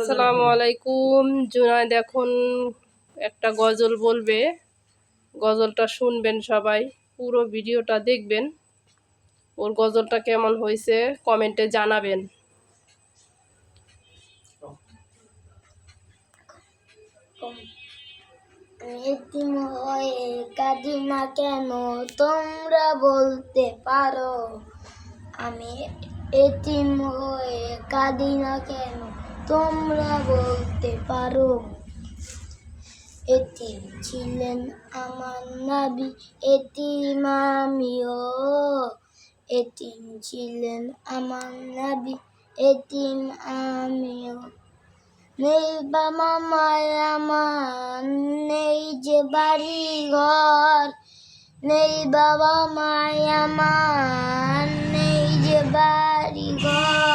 আসসালামু আলাইকুম। জুনায়দ এখন একটা গজল বলবে। গজলটা শুনবেন সবাই, পুরো ভিডিওটা দেখবেন। ওর গজলটা কেমন হয়েছে কমেন্টে জানাবেন। এতিম হয়ে কাঁদি না কেন তোমরা বলতে পারো? আমি এতিম হয়ে, কাদিনা কেন তোমরা বলতে পারো। এতিম ছিলেন আমার নাবি, এতিম আমিও। এতিম ছিলেন আমার নাবি, এতিম আমিও। নেই বাবা মায় আমার, নেই যে বাড়ি ঘর নেই বাবা মায় আমার, নেই যে বাড়ি ঘর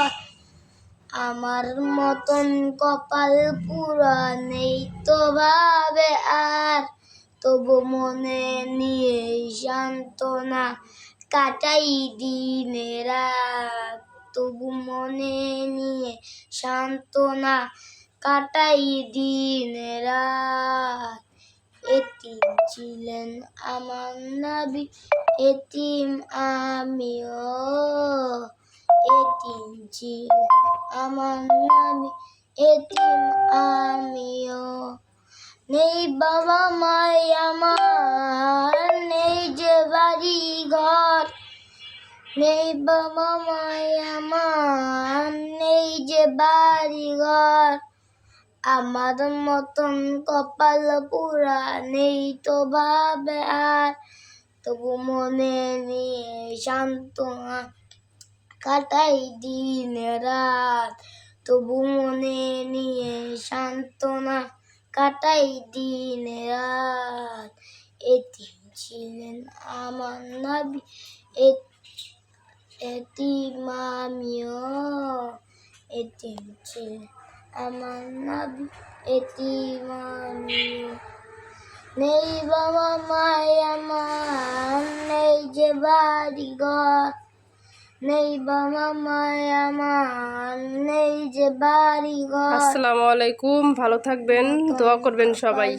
আমার মতন কপাল পুরা নেই তো ভাবে আর। তবু মনে নিয়ে সান্ত্বনা কাটাই দিনে রাত তবু মনে নিয়ে সান্ত্বনা কাটাই দিনে রাত এতিম ছিলেন আমার নাবি, এতিম আমিও। এতিম ছিলেন আমার নাবি এতিম আমিও নেই বাবা মাই আমার নেই যে বাড়ি ঘর নেই বাবা মাই আমার নেই যে বাড়ি ঘর আমার মতন কপাল পুরা নেই তো ভাবে আর তবু মনে নিয়ে শান্ত কাটাই দিন রাত। তবু মনে নিয়ে সান্ত্বনা, কাটাই দিন রাত। এতিম ছিলেন আমার নাবি এতিম আমিও। এতিম ছিলেন আমার নাবি, এতিম আমিও। নেই বাবা মাই আমার নেই যে বাড়ি ঘর নেই বাবা মায় আমার নেই যে বাড়ি ঘর আসসালামু আলাইকুম ভালো থাকবেন দোয়া করবেন সবাই।